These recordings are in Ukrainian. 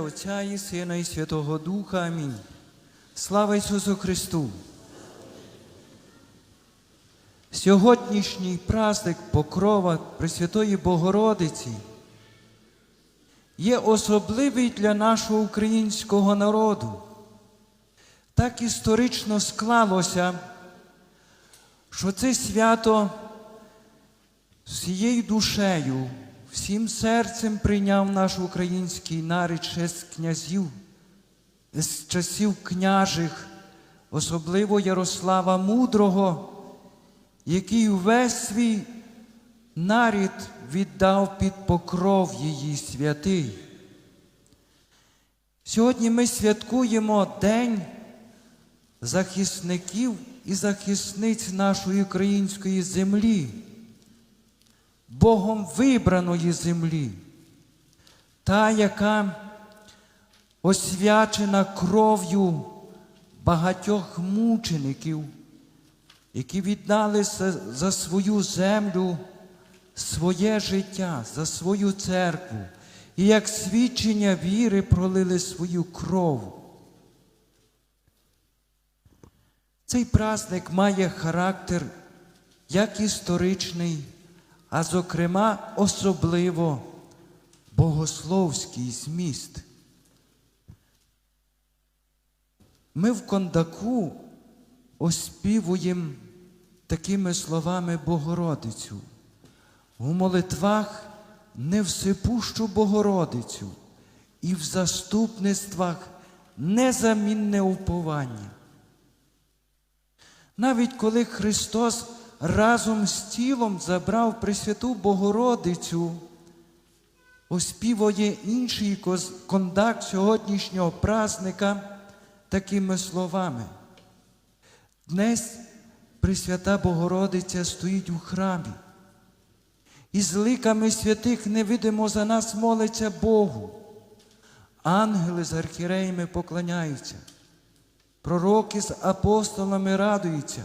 Отця і Сина, і Святого Духа. Амінь. Слава Ісусу Христу! Сьогоднішній праздник Покрова Пресвятої Богородиці є особливий для нашого українського народу. Так історично склалося, що це свято всією душею, всім серцем прийняв наш український ще з князів, з часів княжих, особливо Ярослава Мудрого, який увесь свій нарід віддав під покров її святий. Сьогодні ми святкуємо День захисників і захисниць нашої української землі. Богом вибраної землі, та, яка освячена кров'ю багатьох мучеників, які віддали за, свою землю своє життя, за свою церкву, і як свідчення віри пролили свою кров. Цей праздник має характер як історичний, а зокрема особливо богословський зміст. Ми в кондаку оспівуємо такими словами Богородицю. У молитвах невсипущу Богородицю і в заступництвах незамінне уповання. Навіть коли Христос разом з тілом забрав Пресвяту Богородицю, оспівує інший коз- кондак сьогоднішнього празника такими словами. Днес Пресвята Богородиця стоїть у храмі, і з ликами святих невидимо за нас молиться Богу. Ангели з архіреями поклоняються, пророки з апостолами радуються,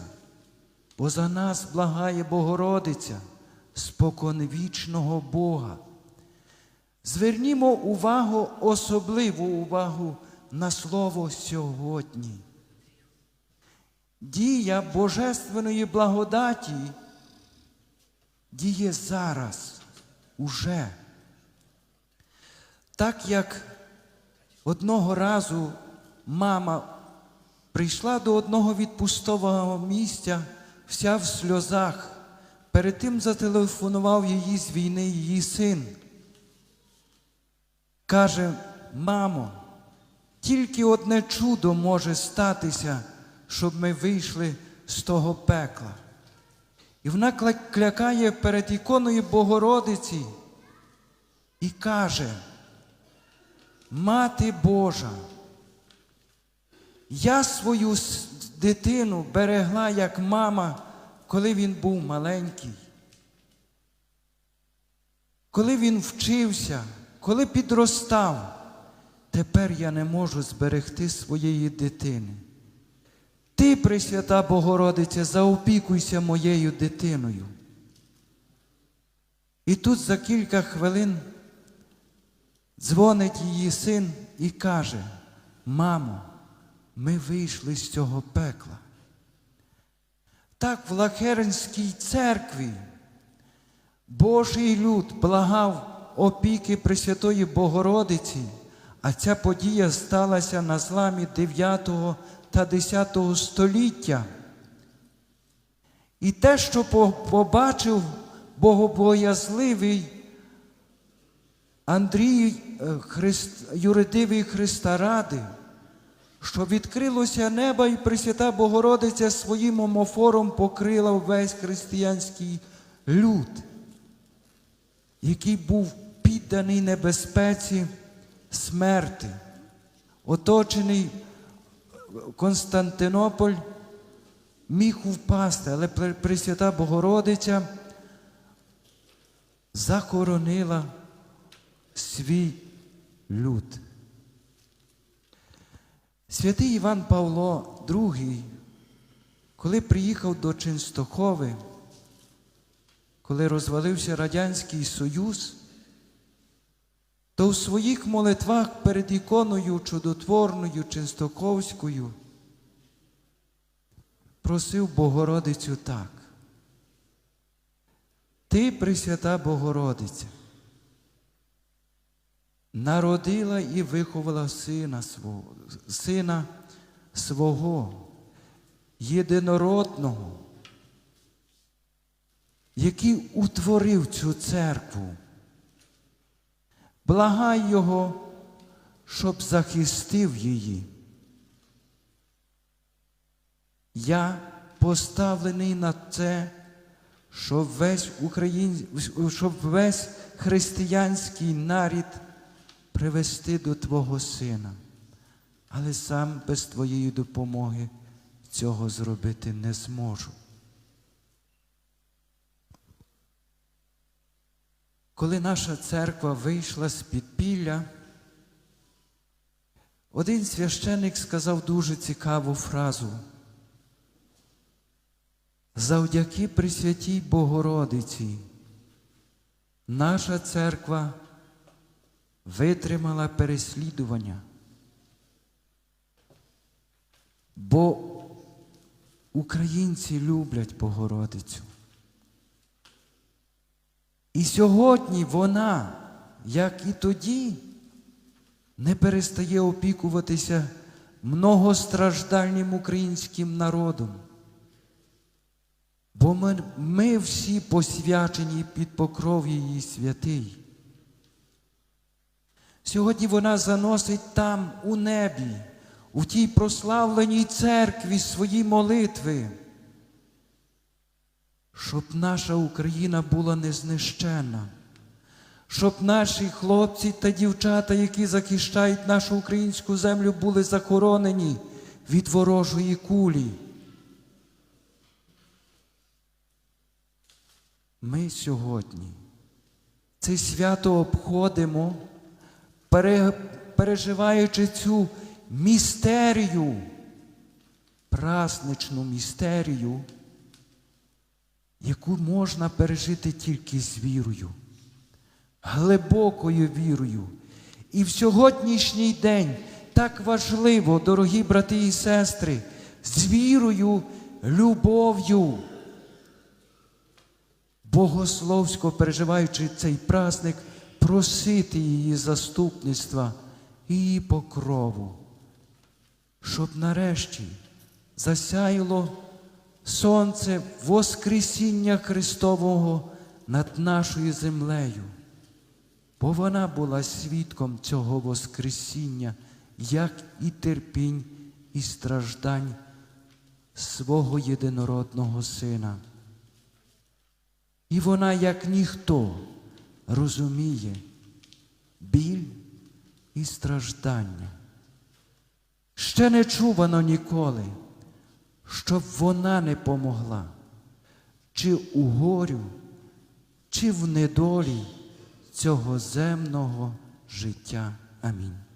бо за нас благає Богородиця, споконвічного Бога. Звернімо увагу, особливу увагу на слово сьогодні. Дія Божественної благодаті діє зараз, уже. Так як одного разу мама прийшла до одного відпустового місця, вся в сльозах. Перед тим зателефонував її з війни її син. Каже, мамо, тільки одне чудо може статися, щоб ми вийшли з того пекла. І вона клякає перед іконою Богородиці і каже, Мати Божа, я свою дитину берегла як мама, коли він був маленький. Коли він вчився, коли підростав, тепер я не можу зберегти своєї дитини. Ти, Пресвята Богородиця, заопікуйся моєю дитиною. І тут за кілька хвилин дзвонить її син і каже: Мамо, ми вийшли з цього пекла. Так в Лахернській церкві Божий люд благав опіки Пресвятої Богородиці, а ця подія сталася на зламі 9 та 10 століття. І те, що побачив богобоязливий Андрій е, Христ, юридивий Христа Ради, що відкрилося небо і Пресвята Богородиця своїм омофором покрила весь християнський люд, який був підданий небезпеці смерти, оточений Константинополь міг впасти, але Пре- Пресвята Богородиця захоронила свій люд. Святий Іван Павло II, коли приїхав до Ченстохови, коли розвалився Радянський Союз, то в своїх молитвах перед іконою чудотворною Чистоковською просив Богородицю так. Ти, Пресвята Богородиця, народила і виховала сина свого, сина свого, єдинородного, який утворив цю церкву. Благай Його, щоб захистив її. Я поставлений на це, щоб весь Україн... щоб весь християнський нарід привести до Твого Сина, але сам без Твоєї допомоги цього зробити не зможу. Коли наша церква вийшла з підпілля, один священик сказав дуже цікаву фразу. Завдяки Пресвятій Богородиці наша церква витримала переслідування, бо українці люблять Богородицю. І сьогодні вона, як і тоді, не перестає опікуватися многостраждальним українським народом. Бо ми, ми всі посвячені під покров її святий. Сьогодні вона заносить там, у небі, у тій прославленій церкві свої молитви, щоб наша Україна була незнищена, щоб наші хлопці та дівчата, які захищають нашу українську землю, були захоронені від ворожої кулі. Ми сьогодні це свято обходимо, переживаючи цю містерію, прасничну містерію, яку можна пережити тільки з вірою, глибокою вірою. І в сьогоднішній день так важливо, дорогі брати і сестри, з вірою, любов'ю богословсько переживаючи цей праздник, просити її заступництва і її покрову, щоб нарешті засяяло сонце Воскресіння Христового над нашою землею, бо вона була свідком цього Воскресіння, як і терпінь, і страждань свого єдинородного Сина. І вона, як ніхто, розуміє біль і страждання. Ще не чувано ніколи, щоб вона не помогла, чи у горю, чи в недолі цього земного життя. Амінь.